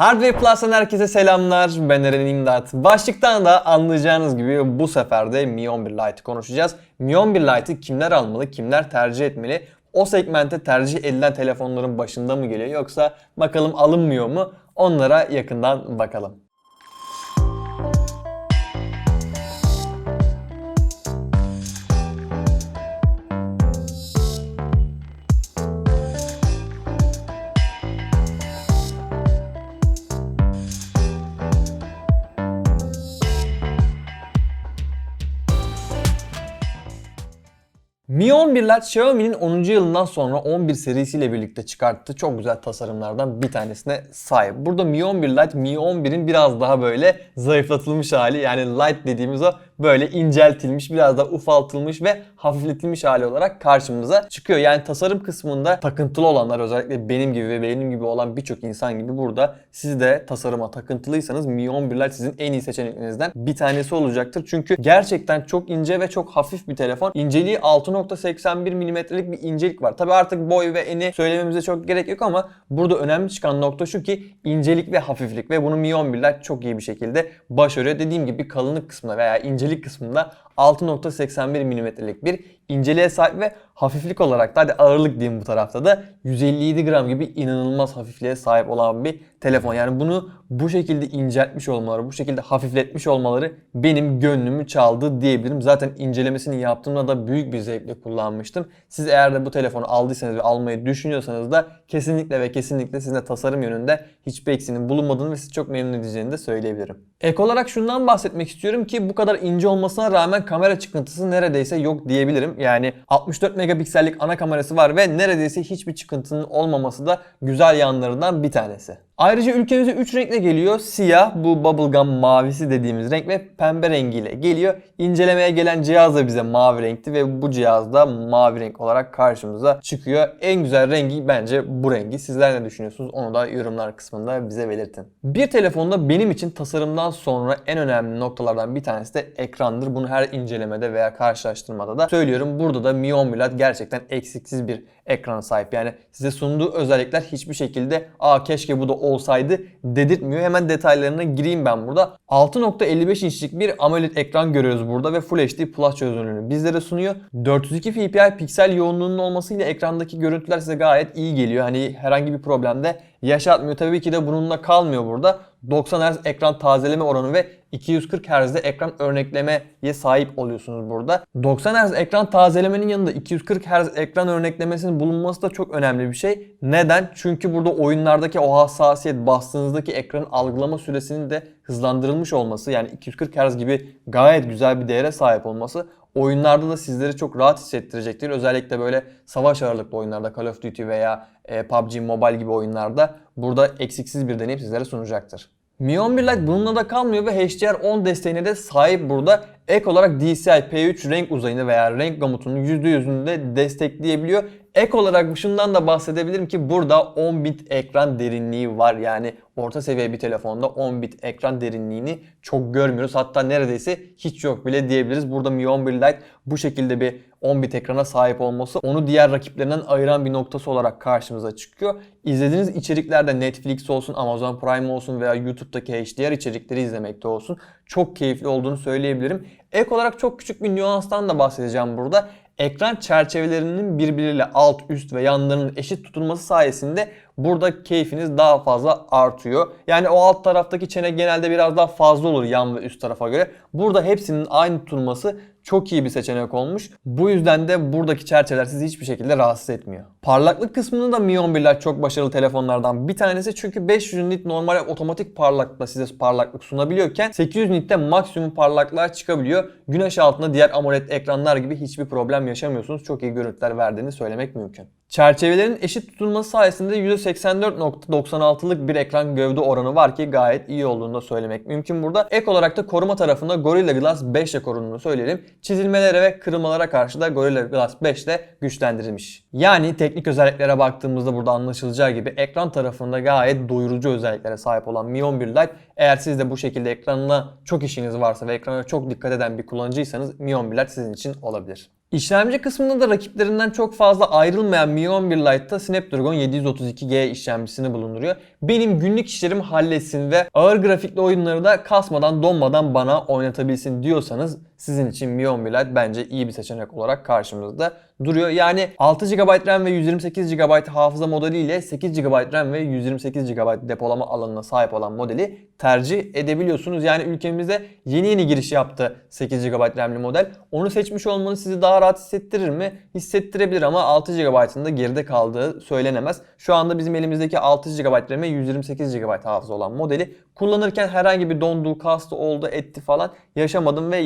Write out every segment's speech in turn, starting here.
Hardware Plus'tan herkese selamlar. Ben Eren İmdat. Başlıktan da anlayacağınız gibi bu sefer de Mi 11 Lite'ı konuşacağız. Mi 11 Lite'ı kimler almalı, kimler tercih etmeli? O segmente tercih edilen telefonların başında mı geliyor yoksa bakalım alınmıyor mu? Onlara yakından bakalım. Mi 11 Lite Xiaomi'nin 10. yılından sonra 11 serisiyle birlikte çıkarttığı çok güzel tasarımlardan bir tanesine sahip. Burada Mi 11 Lite Mi 11'in biraz daha böyle zayıflatılmış hali yani Lite dediğimiz o böyle inceltilmiş, biraz da ufaltılmış ve hafifletilmiş hali olarak karşımıza çıkıyor. Yani tasarım kısmında takıntılı olanlar özellikle benim gibi ve benim gibi olan birçok insan gibi burada siz de tasarıma takıntılıysanız Mi 11 Lite sizin en iyi seçeneklerinizden bir tanesi olacaktır. Çünkü gerçekten çok ince ve çok hafif bir telefon. İnceliği 6.81 milimetrelik bir incelik var. Tabi artık boy ve eni söylememize çok gerek yok ama burada önemli çıkan nokta şu ki incelik ve hafiflik ve bunu Mi 11 Lite çok iyi bir şekilde başarıyor. Dediğim gibi kalınlık kısmında veya incelik kısmında 6.81 milimetrelik bir inceliğe sahip ve hafiflik olarak da hadi ağırlık diyeyim bu tarafta da 157 gram gibi inanılmaz hafifliğe sahip olan bir telefon. Yani bunu bu şekilde inceltmiş olmaları, bu şekilde hafifletmiş olmaları benim gönlümü çaldı diyebilirim. Zaten incelemesini yaptığımda da büyük bir zevkle kullanmıştım. Siz eğer de bu telefonu aldıysanız ve almayı düşünüyorsanız da kesinlikle ve kesinlikle sizin de tasarım yönünde hiçbir eksiğinin bulunmadığını ve sizi çok memnun edeceğini de söyleyebilirim. Ek olarak şundan bahsetmek istiyorum ki bu kadar ince olmasına rağmen kamera çıkıntısı neredeyse yok diyebilirim. Yani 64 megapiksellik ana kamerası var ve neredeyse hiçbir çıkıntının olmaması da güzel yanlarından bir tanesi. Ayrıca ülkemize 3 renkle geliyor. Siyah, bu bubblegum mavisi dediğimiz renk ve pembe rengiyle geliyor. İncelemeye gelen cihaz da bize mavi renkti ve bu cihaz da mavi renk olarak karşımıza çıkıyor. En güzel rengi bence bu rengi. Sizler ne düşünüyorsunuz? Onu da yorumlar kısmında bize belirtin. Bir telefonda benim için tasarımdan sonra en önemli noktalardan bir tanesi de ekrandır. Bunu her incelemede veya karşılaştırmada da söylüyorum. Burada da Mi 11 Lite gerçekten eksiksiz bir ekrana sahip. Yani size sunduğu özellikler hiçbir şekilde aa keşke bu da olsaydı dedirtmiyor. Hemen detaylarına gireyim ben burada. 6.55 inçlik bir AMOLED ekran görüyoruz burada ve Full HD Plus çözünürlüğünü bizlere sunuyor. 402 ppi piksel yoğunluğunun olmasıyla ekrandaki görüntüler size gayet iyi geliyor. Hani herhangi bir problemde yaşatmıyor. Tabii ki de bununla kalmıyor burada. 90 Hz ekran tazeleme oranı ve 240 Hz'de ekran örneklemeye sahip oluyorsunuz burada. 90 Hz ekran tazelemenin yanında 240 Hz ekran örneklemesinin bulunması da çok önemli bir şey. Neden? Çünkü burada oyunlardaki o hassasiyet bastığınızdaki ekranın algılama süresinin de hızlandırılmış olması yani 240 Hz gibi gayet güzel bir değere sahip olması oyunlarda da sizleri çok rahat hissettirecektir. Özellikle böyle savaş ağırlıklı oyunlarda Call of Duty veya e, PUBG Mobile gibi oyunlarda burada eksiksiz bir deneyim sizlere sunacaktır. Mi 11 Lite bununla da kalmıyor ve HDR10 desteğine de sahip burada. Ek olarak DCI P3 renk uzayını veya renk gamutunun %100'ünü de destekleyebiliyor. Ek olarak şundan da bahsedebilirim ki burada 10 bit ekran derinliği var. Yani orta seviye bir telefonda 10 bit ekran derinliğini çok görmüyoruz. Hatta neredeyse hiç yok bile diyebiliriz. Burada Mi 11 Lite bu şekilde bir 10 bit ekrana sahip olması onu diğer rakiplerinden ayıran bir noktası olarak karşımıza çıkıyor. İzlediğiniz içeriklerde Netflix olsun, Amazon Prime olsun veya YouTube'daki HDR içerikleri izlemekte olsun çok keyifli olduğunu söyleyebilirim. Ek olarak çok küçük bir nüanstan da bahsedeceğim burada. Ekran çerçevelerinin birbiriyle alt, üst ve yanlarının eşit tutulması sayesinde burada keyfiniz daha fazla artıyor. Yani o alt taraftaki çene genelde biraz daha fazla olur yan ve üst tarafa göre. Burada hepsinin aynı tutulması çok iyi bir seçenek olmuş. Bu yüzden de buradaki çerçeveler sizi hiçbir şekilde rahatsız etmiyor. Parlaklık kısmında da Mi 11 Lite çok başarılı telefonlardan bir tanesi. Çünkü 500 nit normal otomatik parlaklıkla size parlaklık sunabiliyorken 800 nitte maksimum parlaklığa çıkabiliyor. Güneş altında diğer AMOLED ekranlar gibi hiçbir problem yaşamıyorsunuz. Çok iyi görüntüler verdiğini söylemek mümkün. Çerçevelerin eşit tutulması sayesinde %84.96'lık bir ekran gövde oranı var ki gayet iyi olduğunu da söylemek mümkün burada. Ek olarak da koruma tarafında Gorilla Glass 5 ile korunduğunu söyleyelim. Çizilmelere ve kırılmalara karşı da Gorilla Glass 5 ile güçlendirilmiş. Yani teknik özelliklere baktığımızda burada anlaşılacağı gibi ekran tarafında gayet doyurucu özelliklere sahip olan Mi 11 Lite eğer siz de bu şekilde ekranına çok işiniz varsa ve ekrana çok dikkat eden bir kullanıcıysanız Mi 11 Lite sizin için olabilir. İşlemci kısmında da rakiplerinden çok fazla ayrılmayan Mi 11 Lite'da Snapdragon 732G işlemcisini bulunduruyor. Benim günlük işlerimi halletsin ve ağır grafikli oyunları da kasmadan donmadan bana oynatabilsin diyorsanız sizin için Mi 11 Lite bence iyi bir seçenek olarak karşımızda duruyor. Yani 6 GB RAM ve 128 GB hafıza modeliyle 8 GB RAM ve 128 GB depolama alanına sahip olan modeli tercih edebiliyorsunuz. Yani ülkemizde yeni yeni giriş yaptı 8 GB RAM'li model. Onu seçmiş olmanız sizi daha rahat hissettirir mi? Hissettirebilir ama 6 GB'ın da geride kaldığı söylenemez. Şu anda bizim elimizdeki 6 GB RAM ve 128 GB hafıza olan modeli kullanırken herhangi bir donduğu, kastı oldu, etti falan yaşamadım ve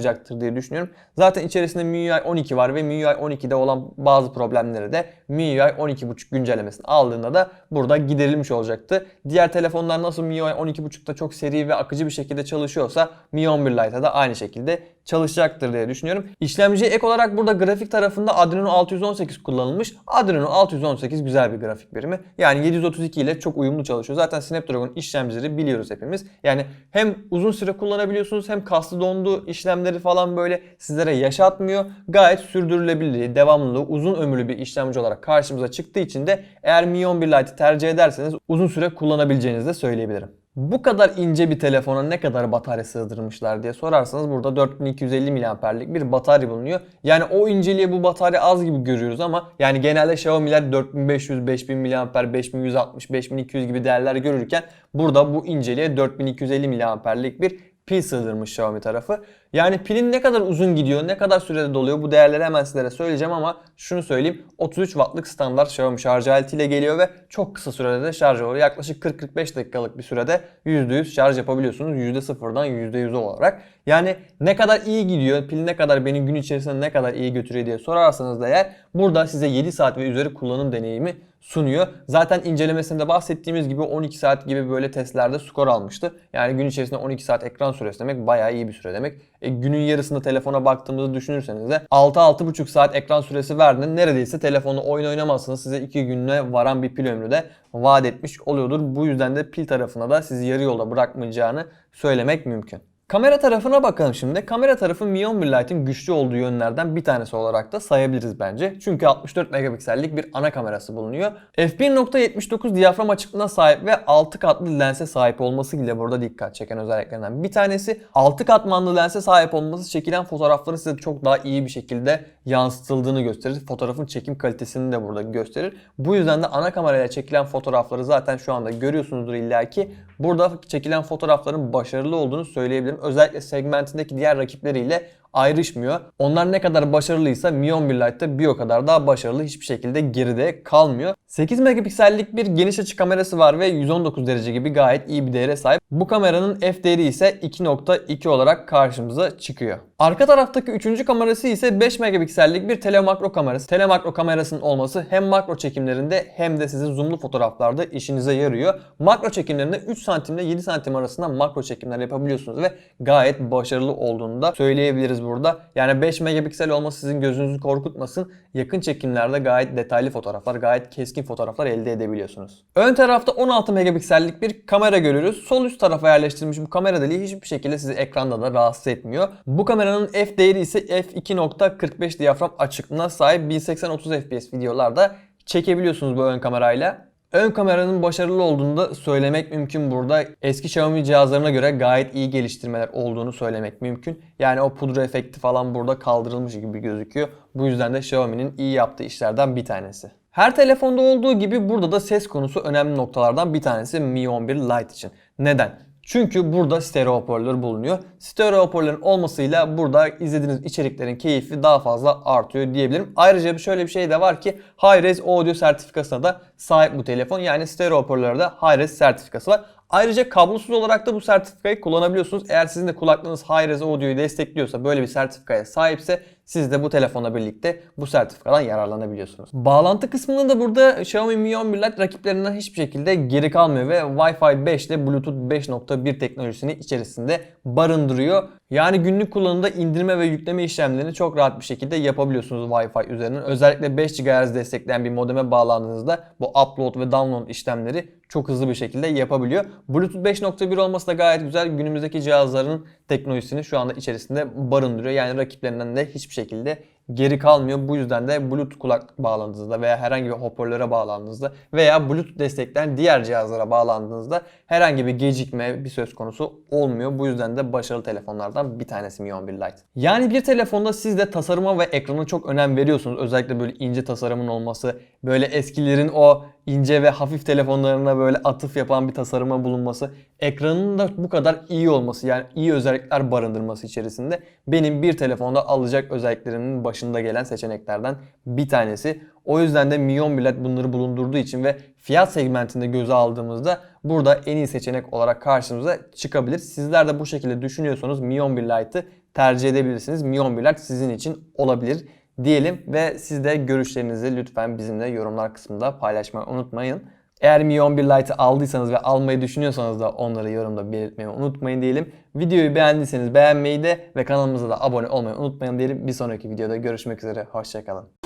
yaşatmayacaktır diye düşünüyorum. Zaten içerisinde MIUI 12 var ve MIUI 12'de olan bazı problemleri de MIUI 12.5 güncellemesini aldığında da burada giderilmiş olacaktı. Diğer telefonlar nasıl MIUI 12.5'ta çok seri ve akıcı bir şekilde çalışıyorsa Mi 11 Lite'da da aynı şekilde çalışacaktır diye düşünüyorum. İşlemciye ek olarak burada grafik tarafında Adreno 618 kullanılmış. Adreno 618 güzel bir grafik birimi. Yani 732 ile çok uyumlu çalışıyor. Zaten Snapdragon işlemcileri biliyoruz hepimiz. Yani hem uzun süre kullanabiliyorsunuz hem kaslı donduğu işlemleri falan böyle sizlere yaşatmıyor. Gayet sürdürülebilir, devamlılığı, uzun ömürlü bir işlemci olarak karşımıza çıktığı için de eğer Mi 11 Lite'i tercih ederseniz uzun süre kullanabileceğinizi de söyleyebilirim. Bu kadar ince bir telefona ne kadar batarya sığdırmışlar diye sorarsanız burada 4250 mAh'lik bir batarya bulunuyor. Yani o inceliğe bu batarya az gibi görüyoruz ama yani genelde Xiaomi'ler 4500, 5000 mAh, 5160, 5200 gibi değerler görürken burada bu inceliğe 4250 mAh'lik bir pil sığdırmış Xiaomi tarafı. Yani pilin ne kadar uzun gidiyor, ne kadar sürede doluyor bu değerleri hemen sizlere söyleyeceğim ama şunu söyleyeyim 33 wattlık standart Xiaomi şarj aleti ile geliyor ve çok kısa sürede de şarj oluyor. Yaklaşık 40-45 dakikalık bir sürede %100 şarj yapabiliyorsunuz %0'dan %100 olarak. Yani ne kadar iyi gidiyor, pil ne kadar beni gün içerisinde ne kadar iyi götürüyor diye sorarsanız da eğer burada size 7 saat ve üzeri kullanım deneyimi sunuyor. Zaten incelemesinde bahsettiğimiz gibi 12 saat gibi böyle testlerde skor almıştı. Yani gün içerisinde 12 saat ekran süresi demek bayağı iyi bir süre demek. E, günün yarısında telefona baktığımızı düşünürseniz de 6-6,5 saat ekran süresi verdiğinde neredeyse telefonu oyun oynamazsınız. Size 2 gününe varan bir pil ömrü de vaat etmiş oluyordur. Bu yüzden de pil tarafına da sizi yarı yolda bırakmayacağını söylemek mümkün. Kamera tarafına bakalım şimdi. Kamera tarafı Mi 11 Lite'in güçlü olduğu yönlerden bir tanesi olarak da sayabiliriz bence. Çünkü 64 megapiksellik bir ana kamerası bulunuyor. f1.79 diyafram açıklığına sahip ve 6 katlı lense sahip olması ile burada dikkat çeken özelliklerinden bir tanesi. 6 katmanlı lense sahip olması çekilen fotoğrafları size çok daha iyi bir şekilde yansıtıldığını gösterir. Fotoğrafın çekim kalitesini de burada gösterir. Bu yüzden de ana kamerayla çekilen fotoğrafları zaten şu anda görüyorsunuzdur illaki. Burada çekilen fotoğrafların başarılı olduğunu söyleyebilirim. Özellikle segmentindeki diğer rakipleriyle ayrışmıyor. Onlar ne kadar başarılıysa Mi 11 Lite'da bir o kadar daha başarılı hiçbir şekilde geride kalmıyor. 8 megapiksellik bir geniş açı kamerası var ve 119 derece gibi gayet iyi bir değere sahip. Bu kameranın f değeri ise 2.2 olarak karşımıza çıkıyor. Arka taraftaki üçüncü kamerası ise 5 megapiksellik bir telemakro kamerası. Telemakro kamerasının olması hem makro çekimlerinde hem de sizin zoomlu fotoğraflarda işinize yarıyor. Makro çekimlerinde 3 santim ile 7 santim arasında makro çekimler yapabiliyorsunuz ve gayet başarılı olduğunu da söyleyebiliriz burada. Yani 5 megapiksel olması sizin gözünüzü korkutmasın. Yakın çekimlerde gayet detaylı fotoğraflar, gayet keskin fotoğraflar elde edebiliyorsunuz. Ön tarafta 16 megapiksellik bir kamera görüyoruz. Sol üst tarafa yerleştirilmiş bu kamera deliği hiçbir şekilde sizi ekranda da rahatsız etmiyor. Bu kameranın f değeri ise f2.45 diyafram açıklığına sahip 1080-30 fps videolarda çekebiliyorsunuz bu ön kamerayla. Ön kameranın başarılı olduğunu da söylemek mümkün burada. Eski Xiaomi cihazlarına göre gayet iyi geliştirmeler olduğunu söylemek mümkün. Yani o pudra efekti falan burada kaldırılmış gibi gözüküyor. Bu yüzden de Xiaomi'nin iyi yaptığı işlerden bir tanesi. Her telefonda olduğu gibi burada da ses konusu önemli noktalardan bir tanesi Mi 11 Lite için. Neden? Çünkü burada stereo hoparlör bulunuyor. Stereo hoparlörün olmasıyla burada izlediğiniz içeriklerin keyfi daha fazla artıyor diyebilirim. Ayrıca şöyle bir şey de var ki Hi-Res Audio sertifikasına da sahip bu telefon. Yani stereo hoparlörde Hi-Res sertifikası var. Ayrıca kablosuz olarak da bu sertifikayı kullanabiliyorsunuz. Eğer sizin de kulaklığınız Hi-Res Audio'yu destekliyorsa, böyle bir sertifikaya sahipse siz de bu telefonla birlikte bu sertifikadan yararlanabiliyorsunuz. Bağlantı kısmında da burada Xiaomi Mi 11 Lite rakiplerinden hiçbir şekilde geri kalmıyor ve Wi-Fi 5 ile Bluetooth 5.1 teknolojisini içerisinde barındırıyor. Yani günlük kullanımda indirme ve yükleme işlemlerini çok rahat bir şekilde yapabiliyorsunuz Wi-Fi üzerinden. Özellikle 5 GHz destekleyen bir modeme bağlandığınızda bu upload ve download işlemleri çok hızlı bir şekilde yapabiliyor. Bluetooth 5.1 olması da gayet güzel. Günümüzdeki cihazların teknolojisini şu anda içerisinde barındırıyor. Yani rakiplerinden de hiçbir şekilde geri kalmıyor. Bu yüzden de Bluetooth kulaklık bağlandığınızda veya herhangi bir hoparlöre bağlandığınızda veya Bluetooth destekleyen diğer cihazlara bağlandığınızda herhangi bir gecikme bir söz konusu olmuyor. Bu yüzden de başarılı telefonlardan bir tanesi Mi 11 Lite. Yani bir telefonda siz de tasarıma ve ekrana çok önem veriyorsunuz. Özellikle böyle ince tasarımın olması, böyle eskilerin o ince ve hafif telefonlarına böyle atıf yapan bir tasarıma bulunması, ekranının da bu kadar iyi olması yani iyi özellikler barındırması içerisinde benim bir telefonda alacak özelliklerimin başında gelen seçeneklerden bir tanesi. O yüzden de Mi 11 Lite bunları bulundurduğu için ve fiyat segmentinde göze aldığımızda burada en iyi seçenek olarak karşımıza çıkabilir. Sizler de bu şekilde düşünüyorsanız Mi 11 Lite'ı tercih edebilirsiniz. Mi 11 Lite sizin için olabilir diyelim ve siz de görüşlerinizi lütfen bizimle yorumlar kısmında paylaşmayı unutmayın. Eğer Mi 11 Lite'ı aldıysanız ve almayı düşünüyorsanız da onları yorumda belirtmeyi unutmayın diyelim. Videoyu beğendiyseniz beğenmeyi de ve kanalımıza da abone olmayı unutmayın diyelim. Bir sonraki videoda görüşmek üzere. Hoşçakalın.